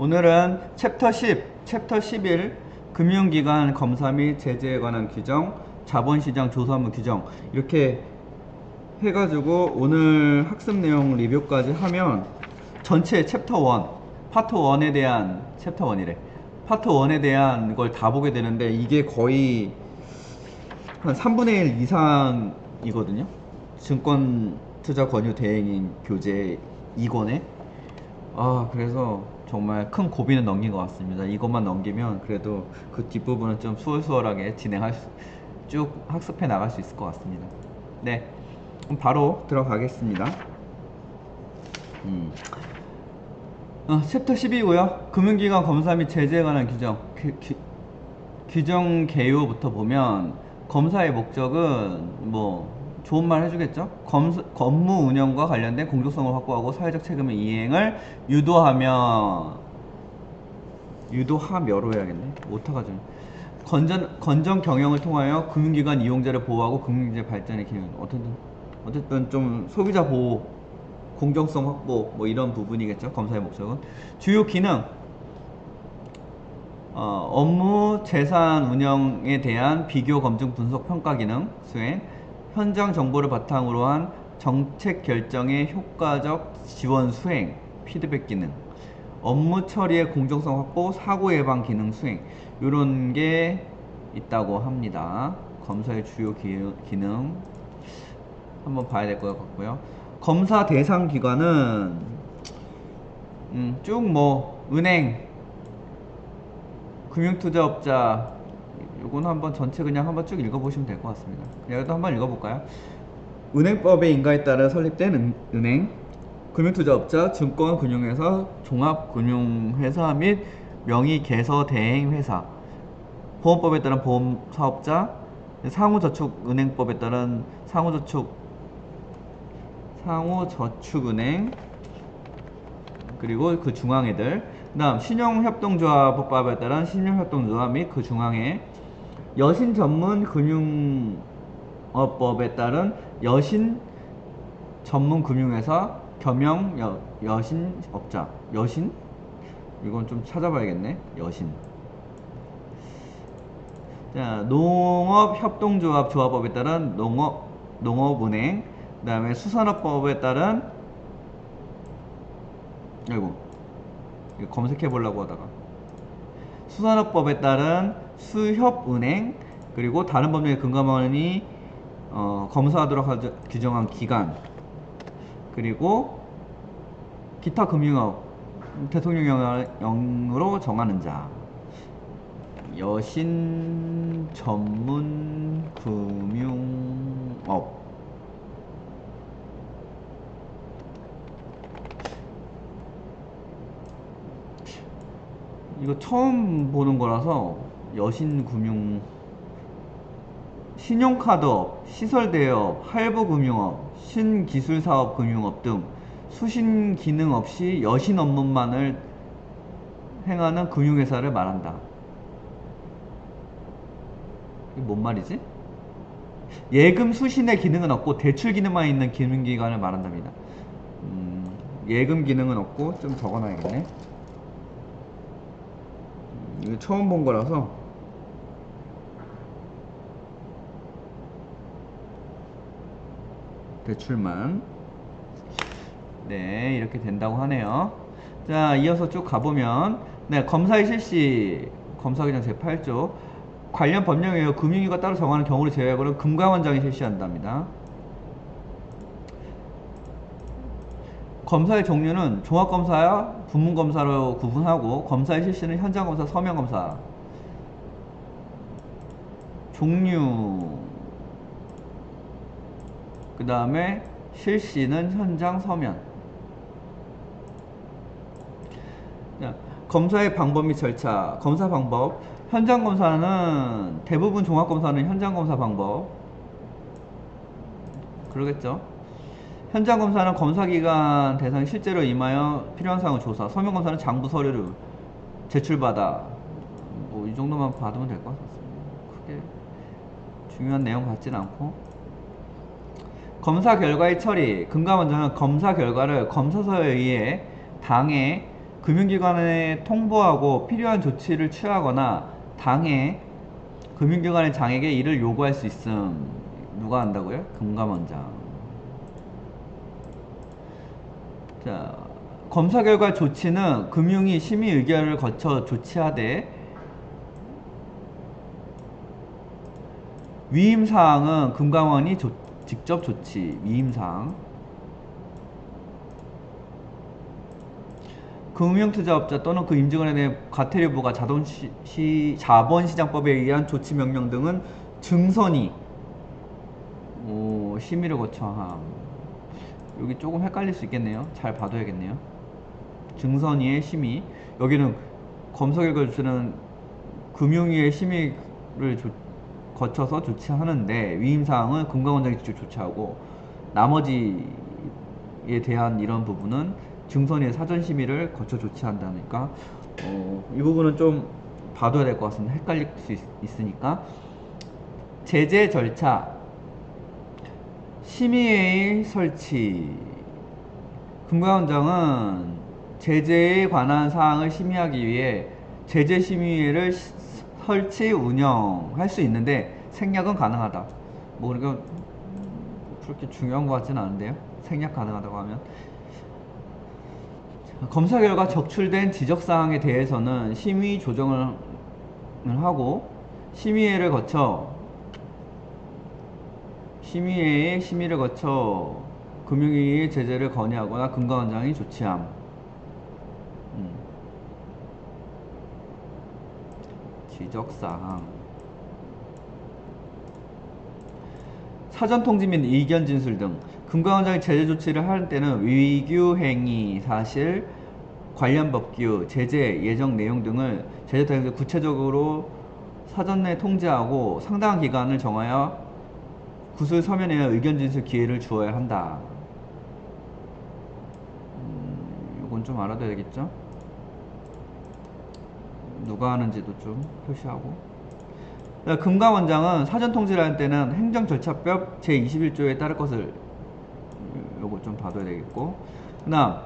오늘은 챕터 10, 챕터 11 금융기관 검사 및 제재에 관한 규정, 자본시장 조사무 규정 이렇게 해가지고 오늘 학습 내용 리뷰까지 하면 전체 챕터 1, 파트 1에 대한 챕터 1이래. 파트 1에 대한 걸 다 보게 되는데 이게 거의 한 3분의 1 이상이거든요. 증권 투자 권유 대행인 교재 2권에. 아, 그래서 정말 큰 고비는 넘긴 것 같습니다. 이것만 넘기면 그래도 그 뒷부분은 좀 수월수월하게 진행할 수, 쭉 학습해 나갈 수 있을 것 같습니다. 네. 그럼 바로 들어가겠습니다. 음. 어, 챕터 10이고요. 금융기관 검사 및 제재에 관한 규정. 규, 규, 규정 개요부터 보면 검사의 목적은 뭐 좋은 말 해주겠죠. 검, 업무 운영과 관련된 공정성을 확보하고 사회적 책임의 이행을 유도하며 유도하며로 해야겠네. 오타가 좀 건전 건전 경영을 통하여 금융기관 이용자를 보호하고 금융제 발전의 기능. 어쨌든 어쨌든 좀 소비자 보호, 공정성 확보 뭐 이런 부분이겠죠. 검사의 목적은 주요 기능. 어, 업무 재산 운영에 대한 비교 검증 분석 평가 기능 수행, 현장 정보를 바탕으로 한 정책 결정의 효과적 지원 수행, 피드백 기능, 업무 처리의 공정성 확보, 사고 예방 기능 수행 이런 게 있다고 합니다. 검사의 주요 기, 기능 한번 봐야 될 것 같고요. 검사 대상 기관은 음, 쭉뭐 은행, 금융투자업자 요거는 한번 전체 그냥 한번 쭉 읽어보시면 될 것 같습니다. 그래도 한번 읽어볼까요? 은행법의 인가에 따라 설립된 은, 은행, 금융투자업자, 증권금융회사, 종합금융회사 및 명의개서대행회사, 보험법에 따른 보험사업자, 상호저축은행법에 따른 상호저축 상호저축은행 그리고 그 중앙회들 그다음 신용협동조합법에 따른 신용협동조합 및 그 중앙회 여신 전문 금융업법에 따른 여신 전문 금융회사 겸용 여, 여신업자. 여신? 이건 좀 찾아봐야겠네. 여신. 자 농업협동조합 조합법에 따른 농업 농업은행 그 다음에 수산업법에 따른 아이고 검색해 보려고 하다가. 수산업법에 따른 수협은행 그리고 다른 법령에 근거하니 어, 검사하도록 하자- 규정한 기관 그리고 기타 금융업 대통령령으로 정하는 자. 여신 전문 금융업. 이거 처음 보는 거라서 여신금융 신용카드업, 시설대업, 할부금융업, 신기술사업금융업 등 수신 기능 없이 여신 업무만을 행하는 금융회사를 말한다. 이게 뭔 말이지? 예금 수신의 기능은 없고 대출 기능만 있는 금융기관을 말한답니다. 음, 예금 기능은 없고 좀 적어놔야겠네. 음, 이거 처음 본 거라서 대출만. 네 이렇게 된다고 하네요. 자 이어서 쭉 가보면 네 검사의 실시 검사기장 제8조. 관련 법령에 의해 금융위가 따로 정하는 경우를 제외하고는 금감원장이 실시한답니다. 검사의 종류는 종합검사와 부문검사로 구분하고 검사의 실시는 현장검사, 서면검사. 종류 그 다음에 실시는 현장 서면. 자, 검사의 방법 및 절차. 검사 방법. 현장 검사는 대부분 종합 검사는 현장 검사 방법. 그러겠죠? 현장 검사는 검사기관 대상이 실제로 임하여 필요한 사항을 조사. 서면 검사는 장부 서류를 제출받아. 뭐 이 정도만 받으면 될 것 같습니다. 크게 중요한 내용 같진 않고 검사 결과의 처리 금감원장은 검사 결과를 검사서에 의해 당에 금융기관에 통보하고 필요한 조치를 취하거나 당해 금융기관의 장에게 이를 요구할 수 있음. 누가 한다고요? 금감원장. 자, 검사 결과 조치는 금융위 심의 의결을 거쳐 조치하되 위임 사항은 금감원이 조- 직접 조치. 위임 사항. 금융투자업자 또는 그 임직원에 대해 과태료부가 자본시장법에 의한 조치 명령 등은 증선이 오, 심의를 거쳐 함. 여기 조금 헷갈릴 수 있겠네요. 잘 봐둬야겠네요. 증선위의 심의. 여기는 검사 결과 조치는 금융위의 심의를 조- 거쳐서 조치하는데 위임 사항은 금감원장이 직접 조치하고 나머지에 대한 이런 부분은 증선의 사전 심의를 거쳐 조치한다니까 어, 이 부분은 좀 봐둬야 될 것 같습니다. 헷갈릴 수 있, 있으니까. 제재 절차. 심의회의 설치. 금감원장은 제재에 관한 사항을 심의하기 위해 제재 심의회를 시- 설치 운영할 수 있는데 생략은 가능하다. 뭐 그러니까 그렇게 중요한 것 같지는 않은데요. 생략 가능하다고 하면 검사 결과 적출된 지적 사항에 대해서는 심의 조정을 하고 심의회를 거쳐 심의회의 심의를 거쳐 금융위의 제재를 건의하거나 금감원장이 조치함. 음. 지적사항 사전 통지 및 의견 진술 등 금감원장이 제재 조치를 할 때는 위규 행위 사실 관련 법규 제재 예정 내용 등을 제재 대행에 구체적으로 사전 내 통지하고 상당한 기간을 정하여 구술 서면에 의견 진술 기회를 주어야 한다. 음, 이건 좀 알아둬야 되겠죠? 누가 하는지도 좀 표시하고. 금감원장은 사전 통지를 할 때는 행정절차법 제21조에 따를 것을 요거 좀 봐둬야 되겠고. 그다음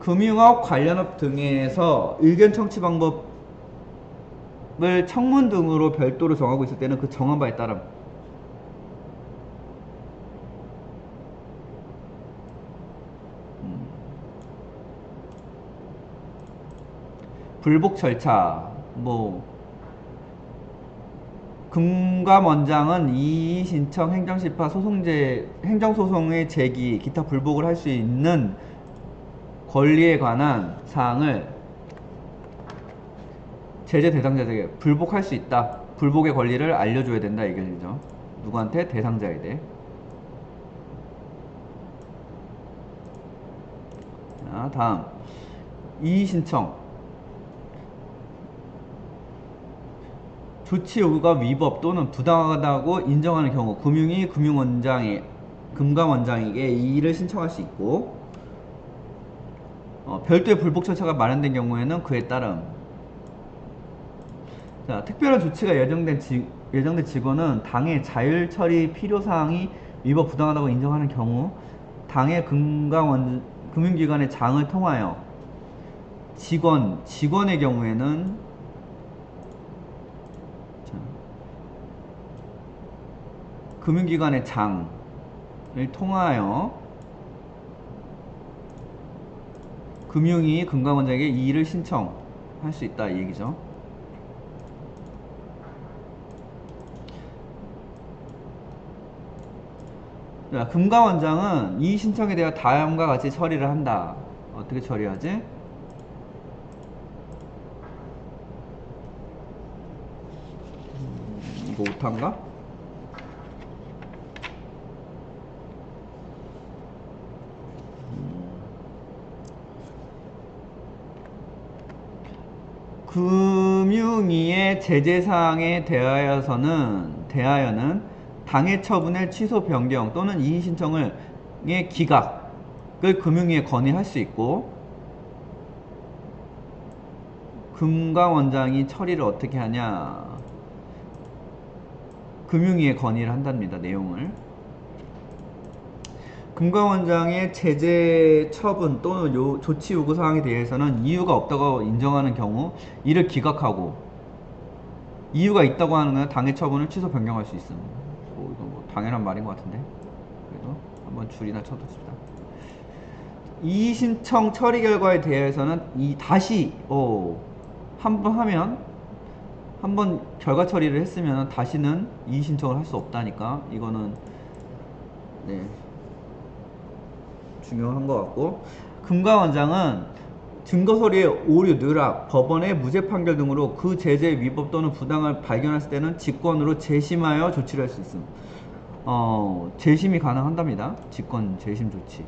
금융업 관련업 등에서 의견 청취 방법을 청문 등으로 별도로 정하고 있을 때는 그 정한 바에 따름 불복 절차. 뭐 금감 원장은 이의 신청 행정심파 소송제 행정소송의 제기 기타 불복을 할 수 있는 권리에 관한 사항을 제재 대상자에게 불복할 수 있다. 불복의 권리를 알려줘야 된다. 이게죠. 누구한테? 대상자에 대해. 자 다음. 이의 신청 조치 요구가 위법 또는 부당하다고 인정하는 경우 금융위 금융원장이 금감원장에게 이의를 신청할 수 있고 어, 별도의 불복 절차가 마련된 경우에는 그에 따름. 자, 특별한 조치가 예정된, 지, 예정된 직원은 당의 자율 처리 필요 사항이 위법 부당하다고 인정하는 경우 당의 금감원 금융기관의 장을 통하여 직원 직원의 경우에는 금융기관의 장을 통하여 금융위 금감원장에게 이의를 신청할 수 있다 이 얘기죠. 자, 금감원장은 이의 신청에 대해 다음과 같이 처리를 한다. 어떻게 처리하지? 음, 이거 오타인가? 금융위의 제재 사항에 대하여서는 대하여는 당해 처분의 취소 변경 또는 이의 신청을 의 기각을 금융위에 건의할 수 있고 금감원장이 처리를 어떻게 하냐. 금융위에 건의를 한답니다 내용을 금감원장의 제재 처분 또는 요 조치 요구 사항에 대해서는 이유가 없다고 인정하는 경우 이를 기각하고 이유가 있다고 하는 건 당해 처분을 취소 변경할 수 있습니다. 뭐 이거 뭐 당연한 말인 것 같은데 그래도 한번 줄이나 쳐둡시다. 이의 신청 처리 결과에 대해서는 이 다시 어, 한번 하면 한번 결과 처리를 했으면 다시는 이의 신청을 할 수 없다니까 이거는 네 중요한 것 같고 금감원장은 증거 서류의 오류, 누락, 법원의 무죄 판결 등으로 그 제재 위법 또는 부당을 발견했을 때는 직권으로 재심하여 조치를 할 수 있습니다. 어, 재심이 가능한답니다. 직권 재심 조치가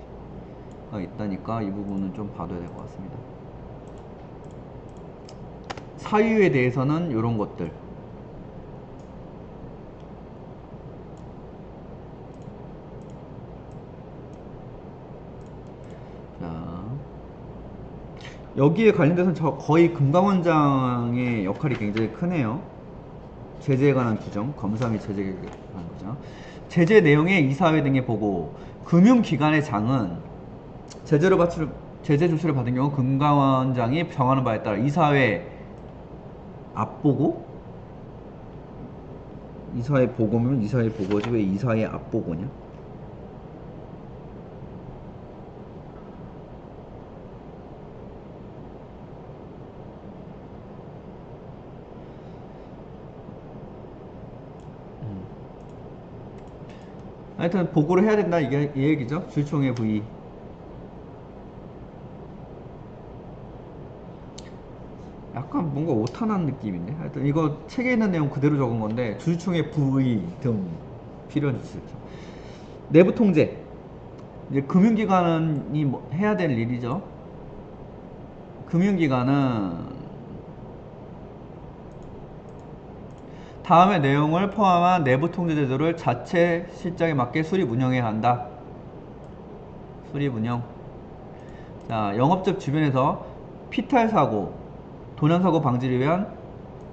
있다니까 이 부분은 좀 봐둬야 될 것 같습니다. 사유에 대해서는 이런 것들. 여기에 관련돼서 저 거의 금감원장의 역할이 굉장히 크네요. 제재에 관한 규정, 검사 및 제재에 관한 규정. 제재 내용의 이사회 등의 보고, 금융기관의 장은 제재로 받출 제재 조치를 받은 경우 금감원장이 정하는 바에 따라 이사회 앞보고 이사회 보고면 이사회 보고지 왜 이사회 앞보고냐? 하여튼 보고를 해야 된다 이게 이 얘기죠. 주총회 부의 약간 뭔가 오타난 느낌인데? 하여튼 이거 책에 있는 내용 그대로 적은 건데 주주총회 부의 등 필요한 조치 내부 통제. 이제 금융기관이 뭐 해야 될 일이죠. 금융기관은 다음의 내용을 포함한 내부 통제 제도를 자체 실적에 맞게 수립 운영해야 한다. 수립 운영. 자, 영업적 주변에서 피탈 사고, 도난 사고 방지를 위한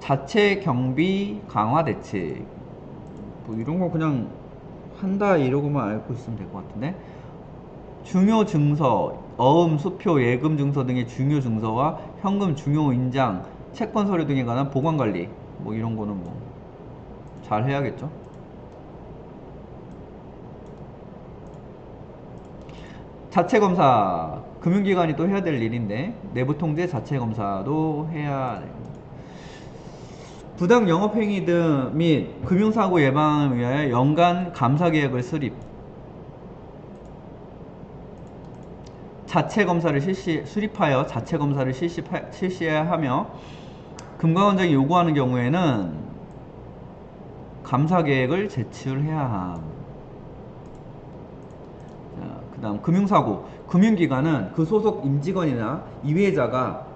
자체 경비 강화 대책. 뭐 이런 거 그냥 한다 이러고만 알고 있으면 될 것 같은데. 중요 증서, 어음, 수표, 예금 증서 등의 중요 증서와 현금 중요 인장, 채권 서류 등에 관한 보관 관리. 뭐 이런 거는 뭐 잘 해야겠죠. 자체 검사 금융기관이 또 해야 될 일인데 내부 통제 자체 검사도 해야. 부당 영업행위 등 및 금융사고 예방을 위하여 연간 감사 계획을 수립. 자체 검사를 실시 수립하여 자체 검사를 실시 실시해야 하며 금감원장이 요구하는 경우에는 감사 계획을 제출해야 함. 자, 그다음 금융사고. 금융기관은 그 소속 임직원이나 이회자가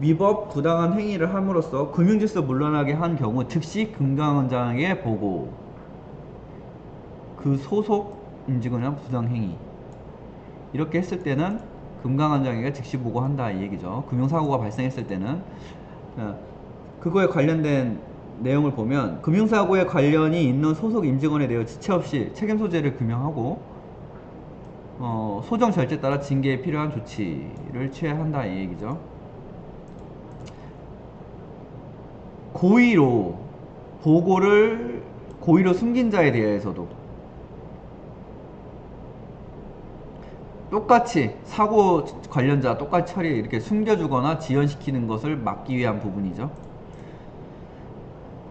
위법 부당한 행위를 함으로써 금융질서 물러나게 한 경우 즉시 금감원장에게 보고. 그 소속 임직원이나 부당 행위. 이렇게 했을 때는 금감원장에게 즉시 보고한다 이 얘기죠. 금융사고가 발생했을 때는 자, 그거에 관련된 내용을 보면 금융사고에 관련이 있는 소속 임직원에 대해 지체 없이 책임 소재를 규명하고 어, 소정 절차에 따라 징계에 필요한 조치를 취해야 한다 이 얘기죠. 고의로 보고를 고의로 숨긴 자에 대해서도 똑같이 사고 관련자 똑같이 처리 이렇게 숨겨주거나 지연시키는 것을 막기 위한 부분이죠.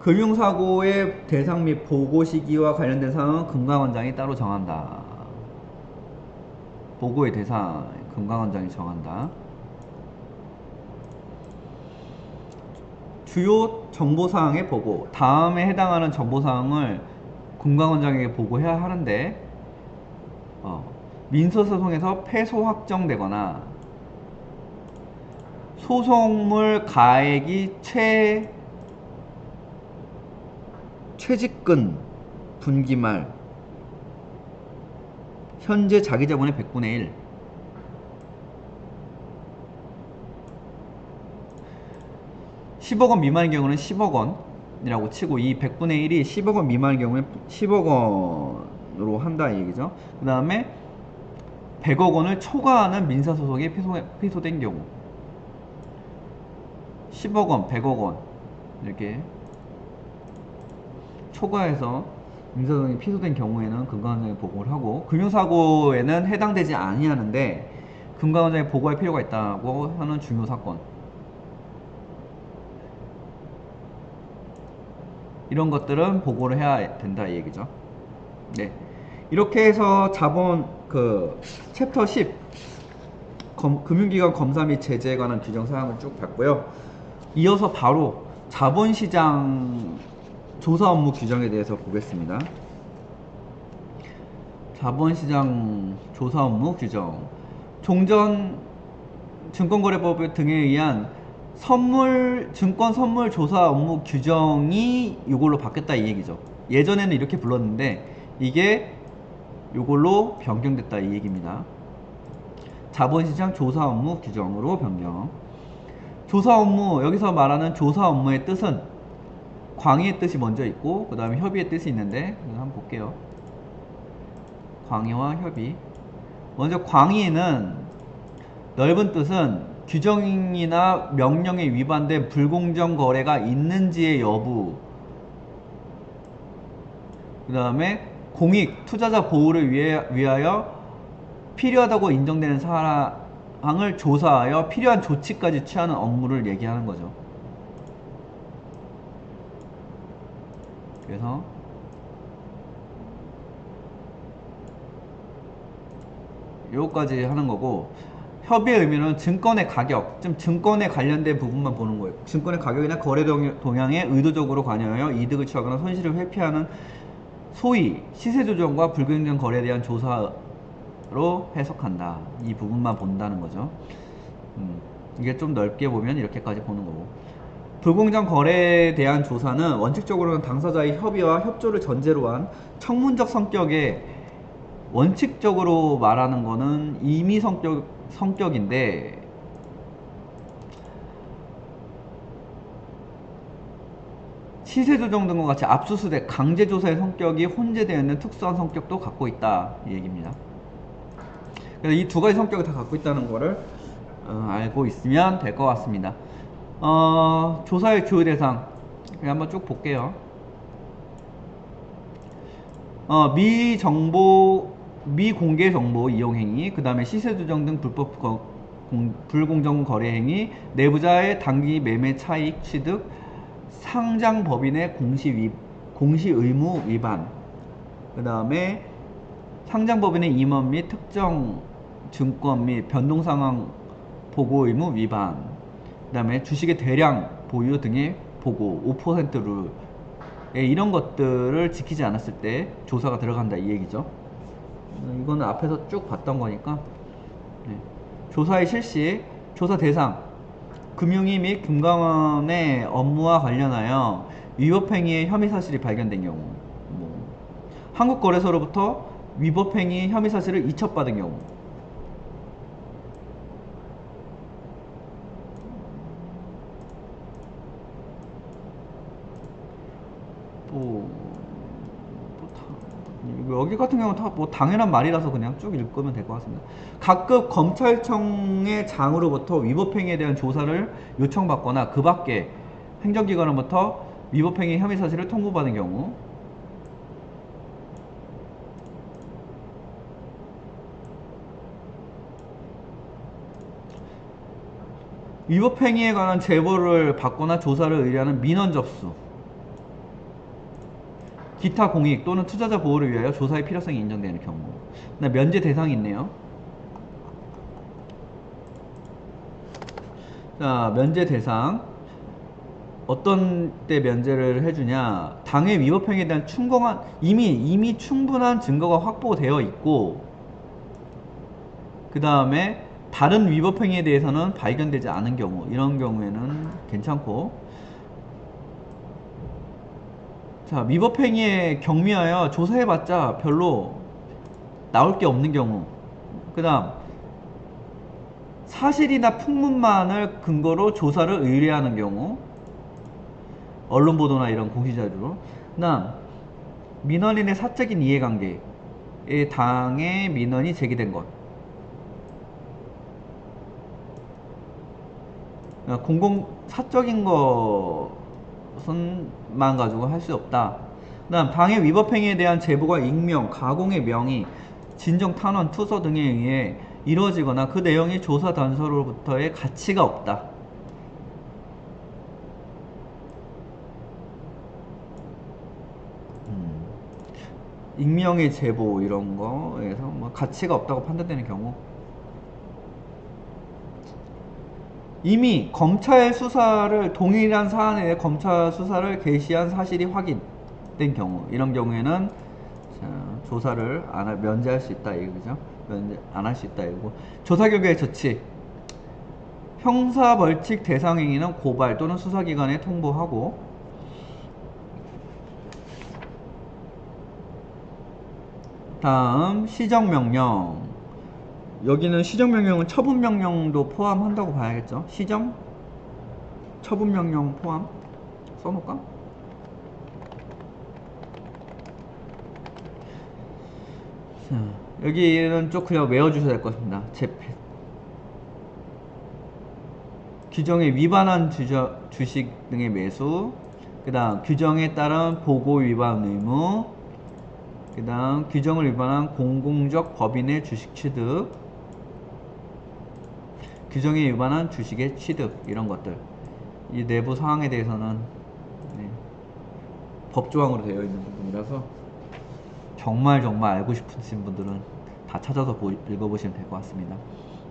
금융사고의 대상 및 보고 시기와 관련된 사항은 금감원장이 따로 정한다. 보고의 대상 금감원장이 정한다. 주요 정보사항의 보고 다음에 해당하는 정보사항을 금감원장에게 보고해야 하는데 어, 민소소송에서 패소 확정되거나 소송물 가액이 최 최직근 분기말. 현재 자기 자본의 100분의 1 10억 원 미만의 경우는 10억 원이라고 치고 이 100분의 1이 10억 원 미만의 경우는 10억 원으로 한다 이 얘기죠. 그 다음에 100억 원을 초과하는 민사소송이 피소, 피소 된 경우. 10억 원, 100억 원 이렇게 초과해서 민사소송이 피소된 경우에는 금감원장에 보고를 하고 금융사고에는 해당되지 아니하는데 금감원장에 보고할 필요가 있다고 하는 중요 사건 이런 것들은 보고를 해야 된다 이 얘기죠. 네. 이렇게 해서 자본 그 챕터 10 검- 금융기관 검사 및 제재에 관한 규정 사항을 쭉 봤고요. 이어서 바로 자본시장 조사 업무 규정에 대해서 보겠습니다. 자본시장 조사 업무 규정. 종전 증권거래법 등에 의한 선물 증권 선물 조사 업무 규정이 이걸로 바뀌었다 이 얘기죠. 예전에는 이렇게 불렀는데 이게 이걸로 변경됐다 이 얘기입니다. 자본시장 조사 업무 규정으로 변경. 조사 업무 여기서 말하는 조사 업무의 뜻은 광의의 뜻이 먼저 있고 그 다음에 협의의 뜻이 있는데 한번 볼게요. 광의와 협의. 먼저 광의는 넓은 뜻은 규정이나 명령에 위반된 불공정 거래가 있는지의 여부. 그 다음에 공익, 투자자 보호를 위해, 위하여 필요하다고 인정되는 사항을 조사하여 필요한 조치까지 취하는 업무를 얘기하는 거죠. 그래서 요거까지 하는 거고 협의의 의미는 증권의 가격, 좀 증권에 관련된 부분만 보는 거예요. 증권의 가격이나 거래 동- 동향에 의도적으로 관여하여 이득을 취하거나 손실을 회피하는 소위 시세 조정과 불공정 거래에 대한 조사로 해석한다. 이 부분만 본다는 거죠. 음, 이게 좀 넓게 보면 이렇게까지 보는 거고. 불공정 거래에 대한 조사는 원칙적으로는 당사자의 협의와 협조를 전제로 한 청문적 성격의 원칙적으로 말하는 거는 임의 성격 성격인데 시세 조정 등과 같이 압수수색, 강제 조사의 성격이 혼재되어 있는 특수한 성격도 갖고 있다 이 얘기입니다. 그래서 이 두 가지 성격을 다 갖고 있다는 거를 어, 알고 있으면 될 것 같습니다. 어, 조사의 주요 대상 한번 쭉 볼게요. 어, 미정보, 미공개 정보 이용 행위, 그 다음에 시세 조정 등 불법 거, 공, 불공정 거래 행위, 내부자의 단기 매매 차익 취득, 상장 법인의 공시 위, 공시 의무 위반, 그 다음에 상장 법인의 임원 및 특정 증권 및 변동 상황 보고 의무 위반, 그 다음에 주식의 대량 보유 등의 보고 5%를 예, 이런 것들을 지키지 않았을 때 조사가 들어간다 이 얘기죠. 어, 이거는 앞에서 쭉 봤던 거니까 네. 조사의 실시, 조사 대상, 금융위 및 금감원의 업무와 관련하여 위법행위의 혐의 사실이 발견된 경우, 뭐, 한국거래소로부터 위법행위 혐의 사실을 이첩받은 경우, 또, 또 다- 이거 여기 같은 경우는 다 뭐 당연한 말이라서 그냥 쭉 읽으면 될 것 같습니다. 각급 검찰청의 장으로부터 위법행위에 대한 조사를 요청받거나 그 밖에 행정기관으로부터 위법행위 혐의 사실을 통보받은 경우 위법행위에 관한 제보를 받거나 조사를 의뢰하는 민원 접수 기타 공익 또는 투자자 보호를 위하여 조사의 필요성이 인정되는 경우. 나 면제 대상이 있네요. 자, 면제 대상. 어떤 때 면제를 해주냐? 당해 위법행위에 대한 충분한 이미 이미 충분한 증거가 확보되어 있고, 그 다음에 다른 위법행위에 대해서는 발견되지 않은 경우, 이런 경우에는 괜찮고, 자 위법행위에 경미하여 조사해봤자 별로 나올 게 없는 경우. 그 다음 사실이나 풍문만을 근거로 조사를 의뢰하는 경우. 언론 보도나 이런 공시자료로 그다음 민원인의 사적인 이해관계에 당해 민원이 제기된 것. 그러니까 공공 사적인 거 것은만 가지고 할 수 없다. 그다음 방해 위법 행위에 대한 제보가 익명, 가공의 명의, 진정 탄원, 투서 등에 의해 이루어지거나 그 내용이 조사 단서로부터의 가치가 없다. 음, 익명의 제보 이런 거에서 뭐 가치가 없다고 판단되는 경우 이미 검찰 수사를 동일한 사안에 대해 검찰 수사를 개시한 사실이 확인된 경우 이런 경우에는 자, 조사를 안 할- 면제할 수 있다 이거죠? 면제 안 할 수 있다 이거. 조사 결과의 조치. 형사 벌칙 대상 행위는 고발 또는 수사기관에 통보하고. 다음 시정명령 여기는 시정명령은 처분명령도 포함한다고 봐야겠죠? 시정? 처분명령 포함? 써놓을까? 자, 여기는 좀 그냥 외워주셔야 될것 같습니다. 재패 규정에 위반한 주저, 주식 등의 매수 그 다음 규정에 따른 보고 위반 의무 그 다음 규정을 위반한 공공적 법인의 주식 취득 규정에 위반한 주식의 취득 이런 것들 이 내부 사항에 대해서는 네, 법조항으로 되어 있는 부분이라서 정말 정말 알고 싶으신 분들은 다 찾아서 보- 읽어보시면 될 것 같습니다.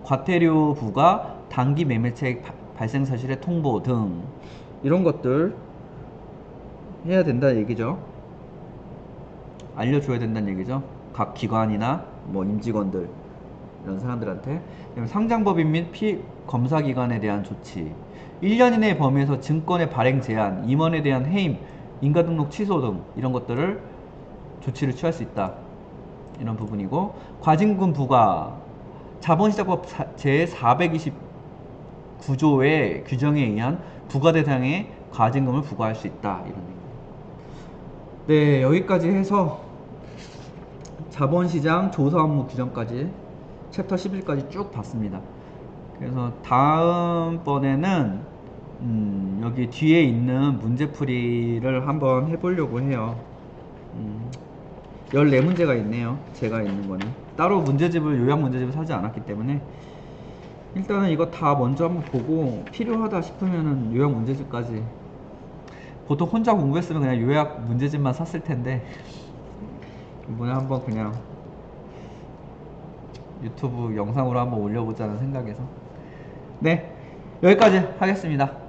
과태료 부과, 단기 매매책 바- 발생 사실의 통보 등 이런 것들 해야 된다 얘기죠. 알려줘야 된다는 얘기죠. 각 기관이나 뭐 임직원들 이런 사람들한테 상장법인 및 피 검사기관에 대한 조치 1년 이내 범위에서 증권의 발행 제한, 임원에 대한 해임, 인가등록 취소 등 이런 것들을 조치를 취할 수 있다. 이런 부분이고 과징금 부과 자본시장법 제 429조의 규정에 의한 부과 대상의 과징금을 부과할 수 있다. 이런 얘기입니다. 네, 여기까지 해서 자본시장 조사 업무 규정까지 챕터 11까지 쭉 봤습니다. 그래서 다음번에는 음, 여기 뒤에 있는 문제풀이를 한번 해보려고 해요. 음, 14문제가 있네요. 제가 있는 거는. 따로 문제집을, 요약 문제집을 사지 않았기 때문에 일단은 이거 다 먼저 한번 보고 필요하다 싶으면은 요약 문제집까지 보통 혼자 공부했으면 그냥 요약 문제집만 샀을 텐데 이번에 한번 그냥 유튜브 영상으로 한번 올려보자는 생각에서. 네 여기까지 하겠습니다